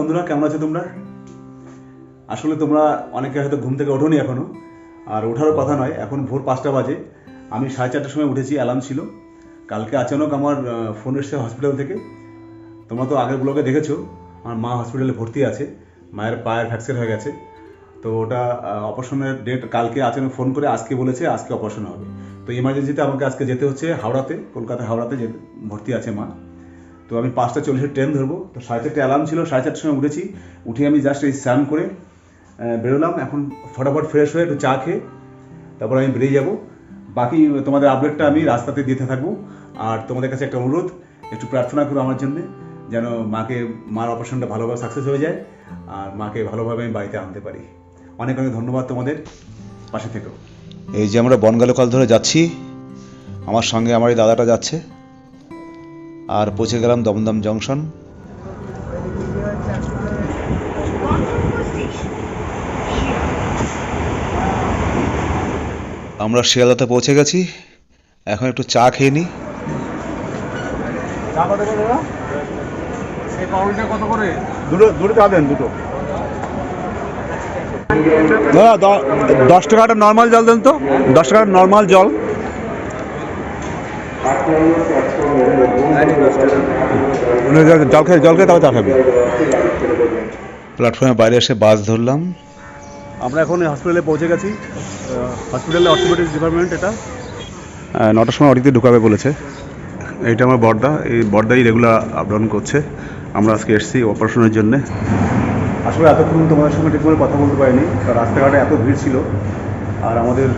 বন্ধুরা, কেমন আছো তোমরা? আসলে তোমরা অনেকে হয়তো ঘুম থেকে ওঠোনি এখনও। আর ওঠারও কথা নয়, এখন ভোর পাঁচটা বাজে। আমি সাড়ে চারটার সময় উঠেছি, অ্যালার্ম ছিল। কালকে আচানক আমার ফোন এসছে হসপিটাল থেকে। তোমরা তো আগের ব্লগে দেখেছ, আমার মা হসপিটালে ভর্তি আছে, মায়ের পায়ের ফ্র্যাকচার হয়ে গেছে। তো ওটা অপারেশনের ডেট কালকে আচানক ফোন করে আজকে বলেছে, আজকে অপারেশন হবে। তো ইমার্জেন্সিতে আমাকে আজকে যেতে হচ্ছে হাওড়াতে, কলকাতা হাওড়াতে যে ভর্তি আছে মা। তো আমি পাঁচটা চল্লিশের ট্রেন ধরবো। তো সাড়ে চারটে অ্যালার্ম ছিল, সাড়ে চারটার সময় উঠেছি। উঠে আমি জাস্ট এই স্নান করে বেরোলাম। এখন ফটাফট ফ্রেশ হয়ে একটু চা খেয়ে তারপর আমি বেরিয়ে যাব। বাকি তোমাদের আপডেটটা আমি রাস্তাতে দিতে থাকব। আর তোমাদের কাছে একটা অনুরোধ, একটু প্রার্থনা করো আমার জন্যে, যেন মাকে, মার অপারেশনটা ভালোভাবে সাকসেস হয়ে যায়। আর মাকে ভালোভাবে আমি বাড়িতে আনতে পারি। অনেক অনেক ধন্যবাদ তোমাদের। পাশে থেকেও এই যে আমরা বনগালকাল ধরে যাচ্ছি, আমার সঙ্গে আমার এই দাদাটা যাচ্ছে। আর পৌঁছে গেলাম দমদম জংশন। আমরা শিয়ালদাতে পৌঁছে গেছি। এখন একটু চা খেয়ে নিই দাদা? দশ টাকাটা নর্মাল জল দেন তো। দশ টাকার নর্মাল জল। জল খেয়ে জল খেয়ে তারপর চা খাবি। প্ল্যাটফর্মে বাইরে এসে বাস ধরলাম। আমরা এখন হসপিটালে পৌঁছে গেছি। হসপিটালে অর্থোপেডিক ডিপার্টমেন্ট এটা। নটার সময় অডিতে ঢুকাবে বলেছে। এইটা আমার বর্দা। এই বর্দাই রেগুলার আপ ডাউন করছে। আমরা আজকে এসেছি অপারেশনের জন্যে। আসলে এতক্ষণ তোমাদের সঙ্গে ঠিক করে কথা বলতে পারিনি। কারণ রাস্তাঘাটে এত ভিড় ছিল। আর আমাদের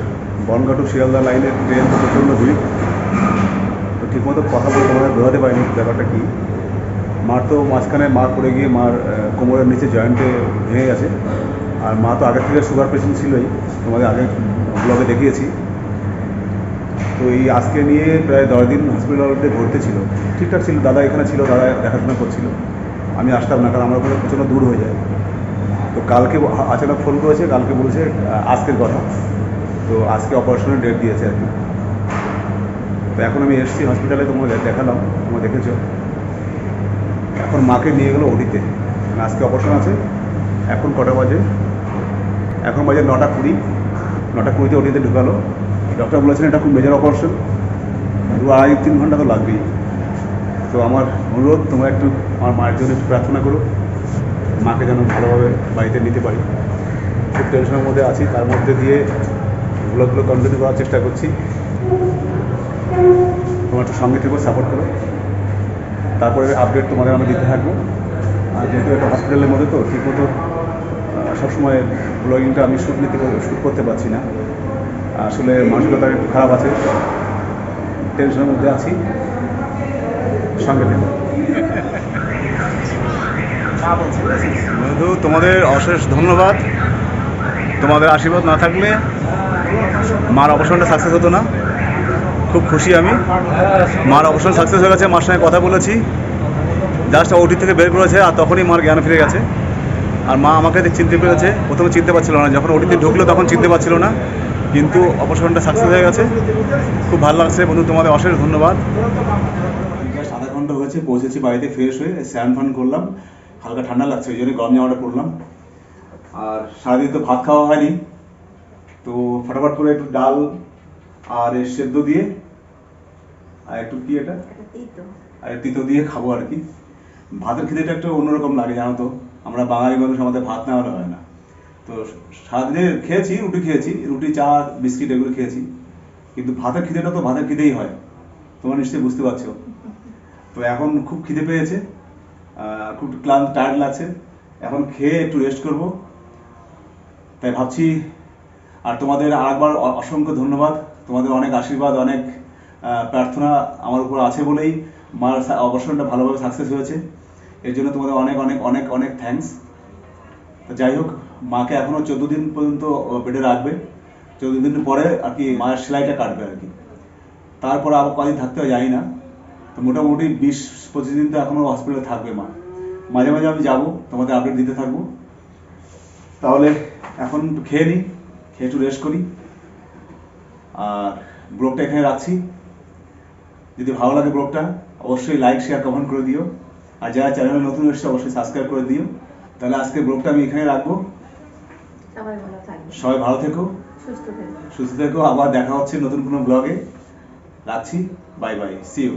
বনগাঁ টু শিয়ালদা লাইনের ট্রেন তো প্রচণ্ড ভিড়। ঠিকমতো কথা বলে তোমাদের বোঝাতে পারিনি, ব্যাপারটা কী? মার তো মাঝখানে মা পড়ে গিয়ে মার কোমরের নিচে জয়েন্টে ভেঙে গেছে। আর মা তো আগের থেকে সুগার পেশেন্ট ছিলই, তোমাদের আগে ব্লগে দেখিয়েছি। তো এই আজকে নিয়ে প্রায় দশ দিন হসপিটালে ভর্তি ছিল। ঠিকঠাক ছিল, দাদা এখানে ছিল, দাদা দেখাশোনা করছিল। আমি আসতাম না, কারণ আমার ওখানে প্রচণ্ড দূর হয়ে যায়। তো কালকে আচানক ফোন করেছে, কালকে বলেছে আজকের কথা। তো আজকে অপারেশনের ডেট দিয়েছে আর কি। এখন আমি এসেছি হসপিটালে তোমাকে দেখালাম, তোমরা দেখেছ। এখন মাকে নিয়ে গেলো ওটিতে মানে আজকে অপারেশন আছে। এখন কটা বাজে? এখন বাজে নটা কুড়ি। নটা কুড়িতে ওটিতে ঢুকালো। ডক্টর বলেছেন এটা খুব মেজর অপারেশন দু আড়াই, তিন ঘণ্টা তো লাগবেই। তো আমার অনুরোধ, তোমরা একটু আমার মায়ের জন্য একটু প্রার্থনা করো। মাকে যেন ভালোভাবে বাড়িতে নিতে পারি। খুব টেনশনের মধ্যে আছি। তার মধ্যে দিয়ে ব্লগগুলো কন্টিনিউ করার চেষ্টা করছি। তোমার একটু সঙ্গে থেকে সাপোর্ট করো। তারপরে আপডেট তোমাদের আমি দিতে থাকব। আর যেহেতু একটা হসপিটালের মধ্যে তো ঠিকমতো সবসময় ব্লগিংটা আমি শ্যুট নিতে শ্যুট করতে পারছি না। আসলে মানসিকতা একটু খারাপ আছে। টেনশনের মধ্যে আছি। সঙ্গে থেকে। বন্ধু, তোমাদের অশেষ ধন্যবাদ। তোমাদের আশীর্বাদ না থাকলে মার অপারেশনটা সাকসেস হতো না। খুব খুশি আমি। মার অপারেশন সাকসেস হয়ে গেছে, মার সঙ্গে কথা বলেছি। জাস্ট ওটি থেকে বের করেছে আর তখনই মার জ্ঞান ফিরে গেছে। আর মা আমাকে চিনতে পেরেছে, প্রথমে চিনতে পারছিল না। যখন ওটিতে ঢুকলো তখন চিনতে পারছিল না। কিন্তু অপারেশনটা সাকসেস হয়ে গেছে। খুব ভালো লাগছে বন্ধু, তোমাদের অশেষ ধন্যবাদ। আধা ঘণ্টা হয়েছে, পৌঁছেছি বাড়িতে ফ্রেশ হয়ে, স্নান ফান করলাম। হালকা ঠান্ডা লাগছে, ওই জন্য গরম জামাটা পরলাম আর সারাদিন তো ভাত খাওয়া হয়নি। তো ফটাফট করে একটু ডাল আর এই সেদ্ধ দিয়ে আর একটু কি এটা? আর তিতো দিয়ে খাব আর কি। ভাতের খিদেটা একটু অন্যরকম লাগে জানো তো। আমরা বাঙালি মানুষ আমাদের ভাত না হলে হয় না। তো সারাদিনে খেয়েছি রুটি খেয়েছি রুটি চা বিস্কিট এগুলো খেয়েছি। কিন্তু ভাতের খিদেটা তো ভাতের খিদেই হয়। তোমরা নিশ্চয়ই বুঝতে পারছ। তো এখন খুব খিদে পেয়েছে খুব ক্লান্ত টায়ার্ড লাগছে। এখন খেয়ে একটু রেস্ট করব। তাই ভাবছি আর তোমাদের আরেকবার অসংখ্য ধন্যবাদ। তোমাদের অনেক আশীর্বাদ, অনেক প্রার্থনা আমার উপর আছে বলেই মার অপারেশনটা ভালোভাবে সাকসেস হয়েছে। এর জন্য তোমাদের অনেক অনেক অনেক অনেক থ্যাঙ্কস তো যাই হোক, মাকে এখনও চোদ্দ দিন পর্যন্ত বেডে রাখবে। চোদ্দ দিন পরে আর কি মায়ের সেলাইটা কাটবে আর কি। তারপর আবার কদিন থাকতে হয় জানি না। তো মোটামুটি বিশ, পঁচিশ দিন তো এখনও হসপিটালে থাকবে মা। মাঝে মাঝে আমি যাব, তোমাদের আপডেট দিতে থাকব। তাহলে এখন খেয়ে নিই খেয়ে একটু রেস্ট করি। আর ব্লগটা এখানে রাখছি। যদি ভালো লাগে ব্লগটা অবশ্যই লাইক শেয়ার কমেন্ট করে দিও। আর যারা চ্যানেলে নতুন এসছে অবশ্যই সাবস্ক্রাইব করে দিও। তাহলে আজকে ব্লগটা আমি এখানে রাখব। সবাই ভালো থেকো। সুস্থ থেকো। আবার দেখা হচ্ছে নতুন কোনো ব্লগে রাখছি। Bye bye C you